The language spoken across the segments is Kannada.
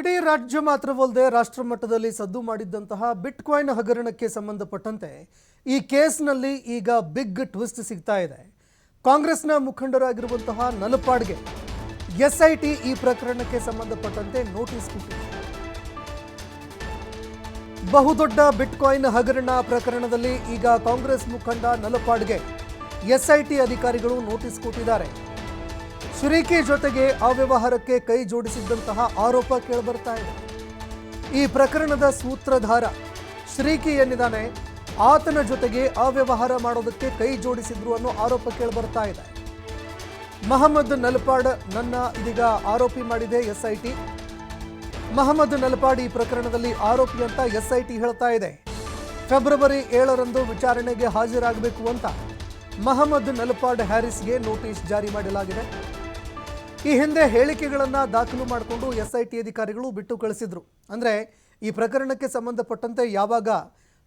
ಇಡೀ ರಾಜ್ಯ ಮಾತ್ರವಲ್ಲದೆ ರಾಷ್ಟ್ರ ಮಟ್ಟದಲ್ಲಿ ಸದ್ದು ಮಾಡಿದ್ದಂತಹ ಬಿಟ್ಕಾಯಿನ್ ಹಗರಣಕ್ಕೆ ಸಂಬಂಧಪಟ್ಟಂತೆ ಈ ಕೇಸ್ನಲ್ಲಿ ಈಗ ಬಿಗ್ ಟ್ವಿಸ್ಟ್ ಸಿಗ್ತಾ ಇದೆ. ಕಾಂಗ್ರೆಸ್ನ ಮುಖಂಡರಾಗಿರುವಂತಹ ನಲಪಾಡ್ಗೆ ಎಸ್ಐಟಿ ಈ ಪ್ರಕರಣಕ್ಕೆ ಸಂಬಂಧಪಟ್ಟಂತೆ ನೋಟಿಸ್ ಕೊಟ್ಟಿದೆ. ಬಹುದೊಡ್ಡ ಬಿಟ್ಕಾಯಿನ್ ಹಗರಣ ಪ್ರಕರಣದಲ್ಲಿ ಈಗ ಕಾಂಗ್ರೆಸ್ ಮುಖಂಡ ನಲಪಾಡ್ಗೆ ಎಸ್ಐಟಿ ಅಧಿಕಾರಿಗಳು ನೋಟಿಸ್ ಕೊಟ್ಟಿದ್ದಾರೆ. ಶುರಿಕಿ ಜೊತೆಗೆ ಅವ್ಯವಹಾರಕ್ಕೆ ಕೈ ಜೋಡಿಸಿದ್ದಂತಹ ಆರೋಪ ಕೇಳಿಬರ್ತಾ ಇದೆ. ಈ ಪ್ರಕರಣದ ಸೂತ್ರಧಾರ ಶ್ರೀಕಿ ಏನಿದ್ದಾನೆ ಆತನ ಜೊತೆಗೆ ಅವ್ಯವಹಾರ ಮಾಡೋದಕ್ಕೆ ಕೈ ಜೋಡಿಸಿದ್ರು ಅನ್ನೋ ಆರೋಪ ಕೇಳಿಬರ್ತಾ ಇದೆ. ಮಹಮ್ಮದ್ ನಲ್ಪಾಡ್ ನನ್ನ ಇದೀಗ ಆರೋಪಿ ಮಾಡಿದೆ, ಎಸ್ಐಟಿ. ಮಹಮ್ಮದ್ ನಲ್ಪಾಡ್ ಈ ಪ್ರಕರಣದಲ್ಲಿ ಆರೋಪಿ ಅಂತ ಎಸ್ಐಟಿ ಹೇಳ್ತಾ ಇದೆ. ಫೆಬ್ರವರಿ ಏಳರಂದು ವಿಚಾರಣೆಗೆ ಹಾಜರಾಗಬೇಕು ಅಂತ ಮಹಮ್ಮದ್ ನಲ್ಪಾಡ್ ಹ್ಯಾರಿಸ್ಗೆ ನೋಟಿಸ್ ಜಾರಿ ಮಾಡಲಾಗಿದೆ. ಈ ಹಿಂದೆ ಹೇಳಿಕೆಗಳನ್ನು ದಾಖಲು ಮಾಡಿಕೊಂಡು ಎಸ್ಐಟಿ ಅಧಿಕಾರಿಗಳು ಬಿಟ್ಟು ಕಳಿಸಿದ್ರು. ಅಂದರೆ ಈ ಪ್ರಕರಣಕ್ಕೆ ಸಂಬಂಧಪಟ್ಟಂತೆ ಯಾವಾಗ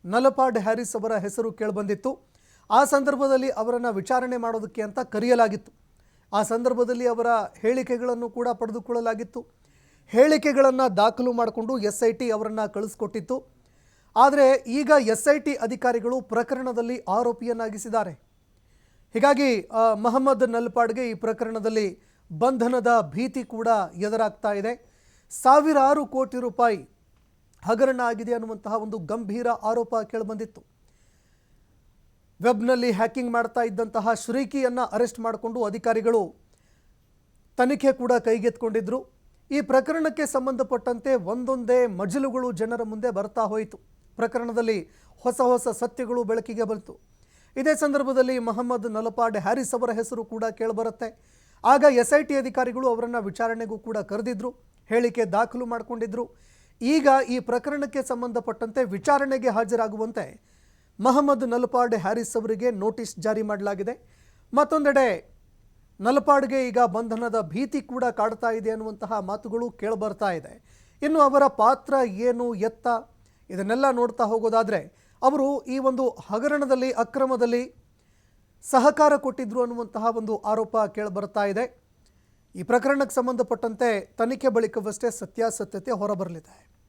ನಲಪಾಡ್ ಹ್ಯಾರಿಸ್ ಅವರ ಹೆಸರು ಕೇಳಿಬಂದಿತ್ತು, ಆ ಸಂದರ್ಭದಲ್ಲಿ ಅವರನ್ನು ವಿಚಾರಣೆ ಮಾಡೋದಕ್ಕೆ ಅಂತ ಕರೆಯಲಾಗಿತ್ತು. ಆ ಸಂದರ್ಭದಲ್ಲಿ ಅವರ ಹೇಳಿಕೆಗಳನ್ನು ಕೂಡ ಪಡೆದುಕೊಳ್ಳಲಾಗಿತ್ತು. ಹೇಳಿಕೆಗಳನ್ನು ದಾಖಲು ಮಾಡಿಕೊಂಡು ಎಸ್ ಐ ಟಿ ಅವರನ್ನು ಕಳಿಸ್ಕೊಟ್ಟಿತ್ತು. ಆದರೆ ಈಗ ಎಸ್ ಐ ಟಿ ಅಧಿಕಾರಿಗಳು ಪ್ರಕರಣದಲ್ಲಿ ಆರೋಪಿಯನ್ನಾಗಿಸಿದ್ದಾರೆ. ಹೀಗಾಗಿ ಮಹಮ್ಮದ್ ನಲ್ಪಾಡ್ಗೆ ಈ ಪ್ರಕರಣದಲ್ಲಿ ಬಂಧನದ ಭೀತಿ ಕೂಡ ಎದುರಾಗ್ತಾ ಇದೆ. ಸಾವಿರಾರು ಕೋಟಿ ರೂಪಾಯಿ ಹಗರಣ ಆಗಿದೆ ಅನ್ನುವಂತಹ ಒಂದು ಗಂಭೀರ ಆರೋಪ ಕೇಳಿಬಂದಿತ್ತು. ವೆಬ್ನಲ್ಲಿ ಹ್ಯಾಕಿಂಗ್ ಮಾಡ್ತಾ ಇದ್ದಂತಹ ಶ್ರೀಕಿಯನ್ನು ಅರೆಸ್ಟ್ ಮಾಡಿಕೊಂಡು ಅಧಿಕಾರಿಗಳು ತನಿಖೆ ಕೂಡ ಕೈಗೆತ್ಕೊಂಡಿದ್ರು ಈ ಪ್ರಕರಣಕ್ಕೆ ಸಂಬಂಧಪಟ್ಟಂತೆ ಒಂದೊಂದೇ ಮಜಲುಗಳು ಜನರ ಮುಂದೆ ಬರ್ತಾ ಹೋಯಿತು. ಪ್ರಕರಣದಲ್ಲಿ ಹೊಸ ಹೊಸ ಸತ್ಯಗಳು ಬೆಳಕಿಗೆ ಬಂತು. ಇದೇ ಸಂದರ್ಭದಲ್ಲಿ ಮೊಹಮ್ಮದ್ ನಲಪಾಡ್ ಹ್ಯಾರಿಸ್ ಅವರ ಹೆಸರು ಕೂಡ ಕೇಳಿಬರುತ್ತೆ. ಆಗ ಎಸ್ ಐ ಟಿ ಅಧಿಕಾರಿಗಳು ಅವರನ್ನು ವಿಚಾರಣೆಗೂ ಕೂಡ ಕರೆದಿದ್ರು, ಹೇಳಿಕೆ ದಾಖಲು ಮಾಡಿಕೊಂಡಿದ್ರು. ಈಗ ಈ ಪ್ರಕರಣಕ್ಕೆ ಸಂಬಂಧಪಟ್ಟಂತೆ ವಿಚಾರಣೆಗೆ ಹಾಜರಾಗುವಂತೆ ಮಹಮ್ಮದ್ ನಲಪಾಡ್ ಹ್ಯಾರಿಸ್ ಅವರಿಗೆ ನೋಟಿಸ್ ಜಾರಿ ಮಾಡಲಾಗಿದೆ. ಮತ್ತೊಂದೆಡೆ, ನಲ್ಪಾಡ್ಗೆ ಈಗ ಬಂಧನದ ಭೀತಿ ಕೂಡ ಕಾಡ್ತಾ ಇದೆ ಅನ್ನುವಂತಹ ಮಾತುಗಳು ಕೇಳಬರ್ತಾ ಇದೆ. ಇನ್ನು ಅವರ ಪಾತ್ರ ಏನು, ಎತ್ತ, ಇದನ್ನೆಲ್ಲ ನೋಡ್ತಾ ಹೋಗೋದಾದರೆ, ಅವರು ಈ ಒಂದು ಹಗರಣದಲ್ಲಿ, ಅಕ್ರಮದಲ್ಲಿ ಸಹಕಾರ ಕೊಟ್ಟಿದ್ರು ಅನ್ನುವಂತಹ ಒಂದು ಆರೋಪ ಕೇಳಿಬರ್ತಾ ಇದೆ. ಈ ಪ್ರಕರಣಕ್ಕೆ ಸಂಬಂಧಪಟ್ಟಂತೆ ತನಿಖೆ ಬಳಿಕವಷ್ಟೇ ಸತ್ಯಾಸತ್ಯತೆ ಹೊರಬರಲಿದೆ.